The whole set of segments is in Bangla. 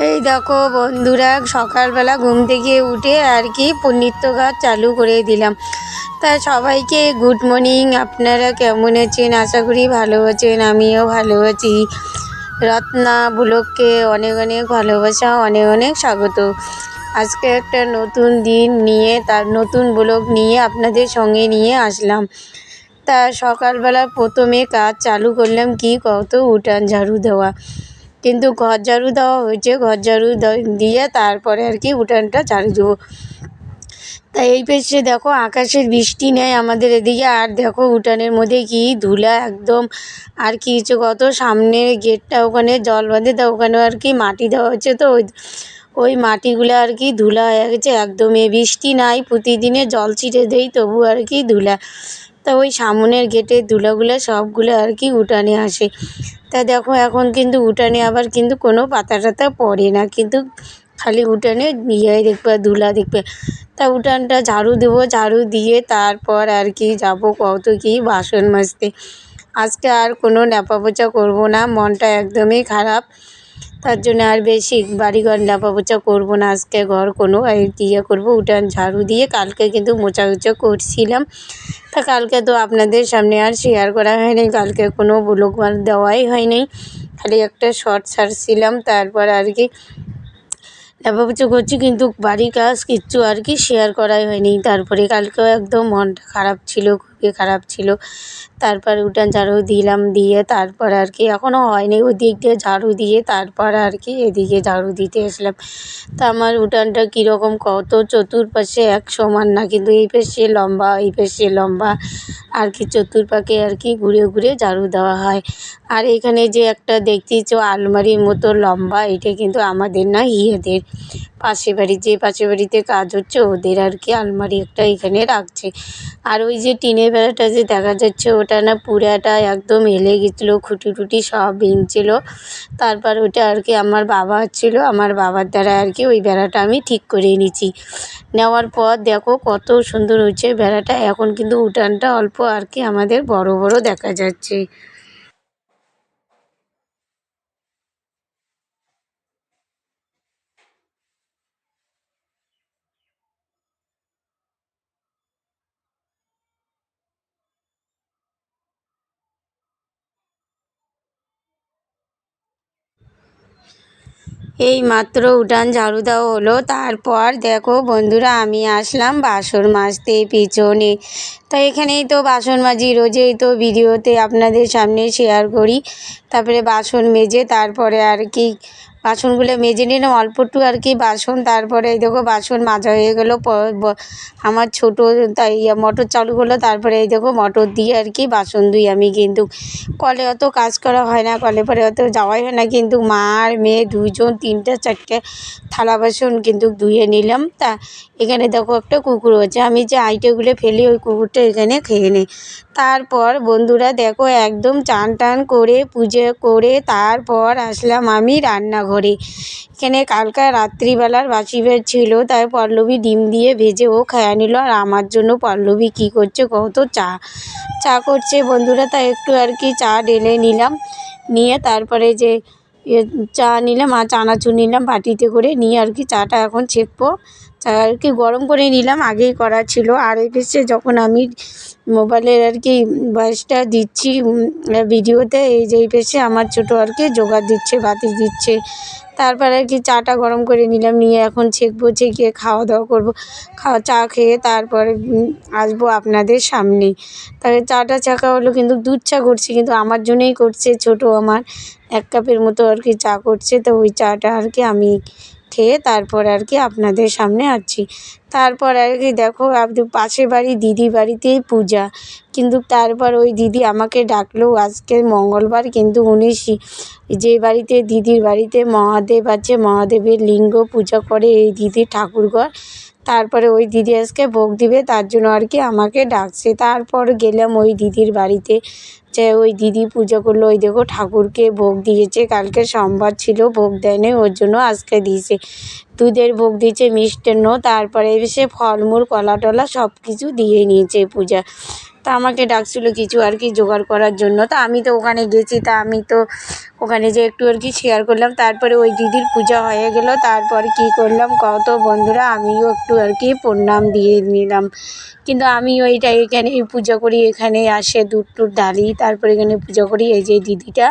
এই দেখো বন্ধুরা, সকালবেলা ঘুম থেকে উঠে আর কি নিত্য কাজ চালু করে দিলাম। তা সবাইকে গুড মর্নিং আপনারা কেমন আছেন? আশা করি ভালো আছেন, আমিও ভালো আছি। রত্না বুলককে অনেক অনেক ভালোবাসা, অনেক অনেক স্বাগত। আজকে একটা নতুন দিন নিয়ে, তার নতুন ব্লগ নিয়ে আপনাদের সঙ্গে নিয়ে আসলাম। তা সকালবেলা প্রথমে কাজ চালু করলাম কি? কত উঠান ঝাড়ু দেওয়া। কিন্তু ঘর ঝাড়ু দেওয়া হয়েছে, ঘর ঝাড়ু দিয়ে তারপরে আর কি উঠানটা ঝাড়ু দেবো। তাই এই পেছে দেখো আকাশের বৃষ্টি নেই আমাদের এদিকে, আর দেখো উঠানের মধ্যে কি ধুলা একদম। আর কি হচ্ছে কত সামনের গেটটা ওখানে জল বাঁধে, তা ওখানে আর কি মাটি দেওয়া হচ্ছে তো। ওই ওই মাটিগুলো আর কি ধুলা হয়ে গেছে, একদমই। বৃষ্টি নাই, প্রতিদিনে জল ছিটে দেই, তবু আর কি ধুলা। তা ওই সামনের গেটের ধুলাগুলো সবগুলো আর কি উঠানে আসে। তা দেখো এখন কিন্তু উঠানে আবার কিন্তু কোনো পাতা টাতা পড়ে না, কিন্তু খালি উঠানে ইয়ে দেখবে, ধুলা দেখবে। তা উঠানটা ঝাড়ু দেবো, ঝাড়ু দিয়ে তারপর আর কি যাব কত কি বাসন মাজতে। আজকে আর কোনো ন্যাপা পোচা করব না, মনটা একদমই খারাপ। তার জন্য আর বেশি বাড়িঘর লেপা পোচা করব না, আজকে ঘর কোনো ইয়ে করব, উঠান ঝাড়ু দিয়ে কালকে কিন্তু মোচা উচা করছিলাম। তা কালকে তো আপনাদের সামনে আর শেয়ার করা হয়নি, কালকে কোনো ব্লগ দেওয়াই হয়নি। খালি একটা শর্ট ছাড়ছিলাম, তারপর আর কি লেপা পোচা করছি, কিন্তু বাড়ির কাজ কিচ্ছু আর কি শেয়ার করাই হয়নি। তারপরে কালকেও একদম মনটা খারাপ ছিল খুবই খারাপ ছিল। তারপর উঠান ঝাড়ু দিলাম দিয়ে তারপর আর কি এখনও হয়নি ওই দিক দিয়ে ঝাড়ু দিয়ে তারপর আর কি এদিকে ঝাড়ু দিতে আসলাম তা আমার উঠানটা কীরকম কত চতুর্পাশে এক সমান না, কিন্তু এই পাশে লম্বা, এই পাশে লম্বা আর কি চতুর্পাকে আর কি ঘুরে ঘুরে ঝাড়ু দেওয়া হয়। আর এখানে যে একটা দেখতেছ আলমারির মতো লম্বা, এটা কিন্তু আমাদের না ইয়েদের। পাশে বাড়ি, যে পাশে বাড়িতে কাজ হচ্ছে ওদের আর কি আলমারি একটা এখানে রাখছে। আর ওই যে টিনের বেড়াটা যে দেখা যাচ্ছে, ওটা না পুরাটা একদম হেলে গেছিল, খুঁটি টুটি সব ভেঙছিল। তারপর ওটা আর কি আমার বাবা ছিল, আমার বাবার দ্বারা আর কি ওই বেড়াটা আমি ঠিক করে নিয়েছি নেওয়ার পর দেখো কত সুন্দর হয়েছে বেড়াটা, এখন কিন্তু উঠানটা অল্প আর কি আমাদের বড় বড় দেখা যাচ্ছে। এই মাত্র উঠান ঝাড়ু দেওয়া হলো। তারপর দেখো বন্ধুরা, আমি আসলাম বাসন মাজতে পিছনে। তো এখানেই তো বাসন মাজি রোজেই তো ভিডিওতে আপনাদের সামনে শেয়ার করি। তারপরে বাসন মেজে তারপরে আর কি বাসনগুলো মেজে নিলাম, অল্প একটু আর কি বাসন, তারপরে এই দেখো বাসন মাজা হয়ে গেলো আমার ছোটো তাই মোটর চালু হলো, তারপরে এই দেখো মোটর দিয়ে আর কি বাসন ধুই আমি কিন্তু। কলে অত কাজ করা হয় না, কলে পরে অত যাওয়াই হয় না, কিন্তু মা আর মেয়ে দুজন তিনটে চারটে থালা বাসন কিন্তু ধুয়ে নিলাম। তা এখানে দেখো একটা কুকুর হচ্ছে আমি যে আইটেগুলো ফেলি, ওই কুকুরটা এখানে খেয়ে নেই। তারপর বন্ধুরা দেখো একদম চান টান করে পুজো করে তারপর আসলাম আমি রান্নাঘরে। এখানে কালকা রাত্রিবেলার বাসি বের ছিল, তাই পল্লবী ডিম দিয়ে ভেজে ও খায়া নিল। আর আমার জন্য পল্লবী কী করছে কত চা চা করছে বন্ধুরা, তাই একটু আর কি চা ঢেলে নিলাম। নিয়ে তারপরে যে চা নিলাম আর চানাচুর নিলাম বাটিতে করে, নিয়ে আর কি চাটা এখন ছেঁকবো। আর কি গরম করে নিলাম, আগেই করা ছিল। আর এসে যখন আমি মোবাইলের আর কি ভয়েসটা দিচ্ছি ভিডিওতে, এই যে এই পেছে আমার ছোটো আর কি, জোগাড় দিচ্ছে বাতি দিচ্ছে। তারপর আর কি চাটা গরম করে নিলাম, নিয়ে এখন ছেঁকবো, ছেঁকে খাওয়া দাওয়া করব। খাওয়া, চা খেয়ে তারপরে আসব আপনাদের সামনে। তাহলে চাটা ছাঁকা হলো, কিন্তু দুধ চা করছি, কিন্তু আমার জন্যই করছে, ছোটো আমার। এক কাপের মতো আর কি চা করছে, তো ওই চাটা আর কি আমি খেয়ে তারপর আর কি আপনাদের সামনে আছি তারপর আর কি দেখো, আপনি পাশের বাড়ি দিদি বাড়িতেই পূজা। কিন্তু তারপর ওই দিদি আমাকে ডাকলো আজকে মঙ্গলবার, কিন্তু উনি যে বাড়িতে, দিদির বাড়িতে মহাদেব আছে, মহাদেবের লিঙ্গ পূজা করে এই দিদির ঠাকুরঘর। তারপরে ওই দিদি আজকে ভোগ দিবে, তার জন্য আর কি আমাকে ডাকছে। তারপর গেলাম ওই দিদির বাড়িতে, যে ওই দিদি পুজো করল। ওই দেখো ঠাকুরকে ভোগ দিয়েছে, কালকে সোমবার ছিল, ভোগ দেয়নি, ওর জন্য আজকে দিয়েছে। দুধের ভোগ দিয়েছে, মিষ্টান্ন, তারপরে সে ফলমূল, কলা টলা সব কিছু দিয়ে নিয়েছে পূজা। তা আমাকে ডাকছিলো কিছু আর কি জোগাড় করার জন্য। তা আমি তো ওখানে গেছি, তা আমি তো ওখানে যে একটু আর কি শেয়ার করলাম। তারপরে ওই দিদির পূজা হয়ে গেল, তারপর কি করলাম? কত বন্ধুরা, আমিও একটু আর কি প্রণাম দিয়ে নিলাম। কিন্তু আমি ওইটা এখানেই পূজা করি, এখানে আসে দুধ টুধ ঢালি, তারপরে এখানে পূজা করি। এই যে দিদিটা,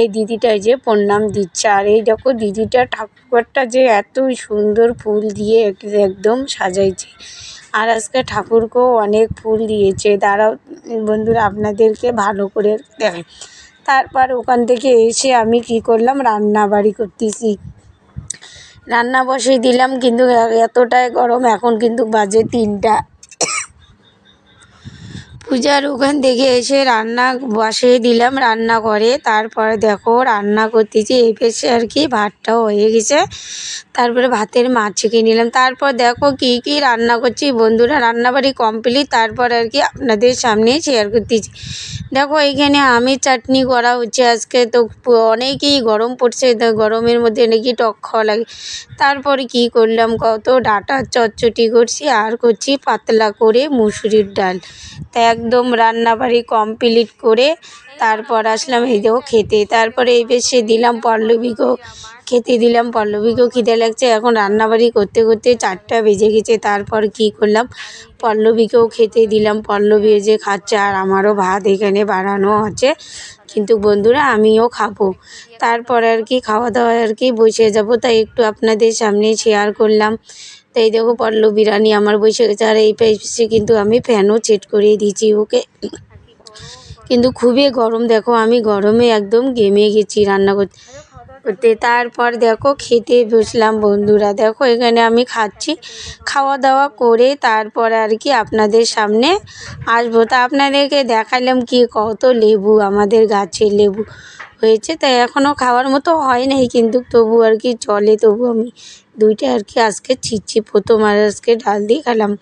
এই দিদিটা যে প্রণাম দিচ্ছে। আর এই দেখো দিদিটা, ঠাকুরটা যে এত সুন্দর ফুল দিয়ে একদম সাজাইছে। আর আজকে ঠাকুরকেও অনেক ফুল দিয়েছে। তারাও বন্ধুরা, আপনাদেরকে ভালো করে দেখাই। তারপর ওখান থেকে এসে আমি কি করলাম রান্না বাড়ি করতেছি। রান্না বসিয়ে দিলাম, কিন্তু এতটাই গরম, এখন কিন্তু বাজে তিনটা। পূজার ওখান থেকে এসে রান্না বসিয়ে দিলাম, রান্না করে। তারপরে দেখো রান্না করতেছি, এই পেশে আর কি ভাতটাও হয়ে গেছে। তারপরে ভাতের মাছ ছেঁকে নিলাম। তারপর দেখো কি কি রান্না করছি বন্ধুরা, রান্নাবাড়ি কমপ্লিট তারপর আর কি আপনাদের সামনে শেয়ার করতেছি। দেখো এইখানে আমের চাটনি করা হচ্ছে আজকে, তো অনেকেই গরম পড়ছে, তো গরমের মধ্যে নাকি টক খাওয়া লাগে। তারপরে কি করলাম, কত ডাটা চটচটি করছি, আর করছি পাতলা করে মুসুরির ডাল। তা একদম রান্নাবাড়ি কমপ্লিট করে তারপর আসলাম এই দেখো খেতে। তারপরে এই বেশে দিলাম পল্লবীকেও খেতে দিলাম। পল্লবীকেও খিদে লাগছে। এখন রান্নাবাড়ি করতে করতে চারটা বেজে গেছে। তারপর কি করলাম? পল্লবীকেও খেতে দিলাম। পল্লবী যে খাচ্ছে আর আমারও ভাত এখানে বাড়ানো আছে। কিন্তু বন্ধুরা, আমিও খাব। তারপর আর কি খাওয়া দাওয়া আর কি বসে যাব। তাই একটু আপনাদের সামনে শেয়ার করলাম। তো এই দেখো পল্লবী রানী আমার বসে গেছে আর এই পাশে কিন্তু আমি ফ্যানও সেট করিয়ে দিয়েছি ওকে। কিন্তু খুবই গরম, দেখো আমি গরমে একদম গেমে গেছি রান্না করতে করতে। তারপর দেখো খেতে বসলাম বন্ধুরা, দেখো এখানে আমি খাচ্ছি। খাওয়া দাওয়া করে তারপর আর কি আপনাদের সামনে আসব। তা আপনাদেরকে দেখালাম কি কত লেবু, আমাদের গাছের লেবু হয়েছে। তাই এখনও খাওয়ার মতো হয় নাই, কিন্তু তবু আর কি চলে তবু আমি দুইটা আর কি আজকে ছিচ্ছি প্রথম আর আজকে ডাল দিয়ে খেলাম।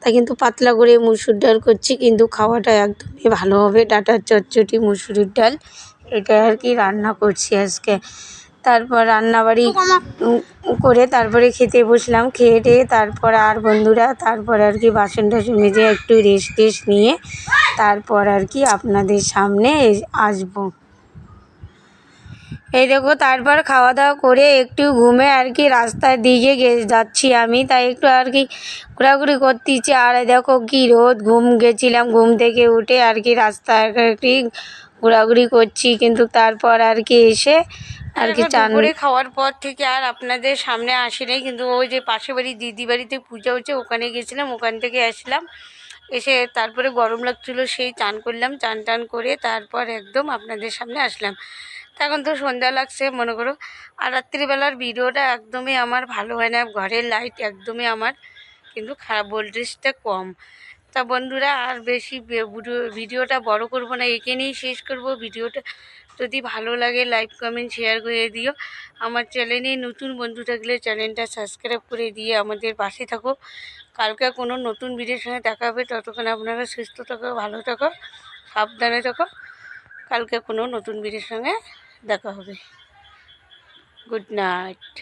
তা কিন্তু পাতলা করে মুসুর ডাল করছি, কিন্তু খাওয়াটা একদমই ভালো হবে। ডাটার চচ্চটি মুসুরির ডাল, এটা আর কি রান্না করছি আজকে। তারপর রান্নাবাড়ি করে তারপরে খেতে বসলাম। খেয়ে টেয়ে তারপর আর বন্ধুরা, তারপর আর কি বাসন টাসন মেজে একটু রেস্ট টেস্ট নিয়ে তারপর আর কি আপনাদের সামনে আসব। এই দেখো তারপর খাওয়া দাওয়া করে একটু ঘুমে আর কি রাস্তার দিকে যাচ্ছি আমি। তাই একটু আর কি ঘোরাঘুরি করতেছি। আর দেখো কি রোদ ঘুম গেছিলাম ঘুম থেকে উঠে আর কি রাস্তায় আর কি ঘোরাঘুরি করছি। কিন্তু তারপর আর কি এসে আর কি চান করে খাওয়ার পর থেকে আর আপনাদের সামনে আসি নাই। কিন্তু ওই যে পাশে বাড়ি দিদি বাড়িতে পূজা হচ্ছে ওখানে গেছিলাম ওখান থেকে আসলাম। এসে তারপরে গরম লাগছিল সেই চান করলাম। চান টান করে তারপর একদম আপনাদের সামনে আসলাম। এখন তো সন্ধ্যা লাগছে, মনে করো। আর রাত্রিবেলার ভিডিওটা একদমই আমার ভালো হয় না, ঘরের লাইট একদমই আমার, কিন্তু খারাপ ভোল্টেজটা কম। তা বন্ধুরা, আর বেশি ভিডিওটা বড় করব না এখানেই শেষ করব। ভিডিওটা যদি ভালো লাগে লাইক কমেন্ট শেয়ার করে দিও। আমার চ্যানেলে নতুন বন্ধু থাকলে চ্যানেলটা সাবস্ক্রাইব করে দিয়ে আমাদের পাশে থাকো। কালকে কোনো নতুন ভিডিওর সঙ্গে দেখা হবে। ততক্ষণ আপনারা সুস্থ থাকো, ভালো থাকো, সাবধানে থাকো। কালকে কোনো নতুন ভিডিওর সঙ্গে দেখা হবে গুড নাইট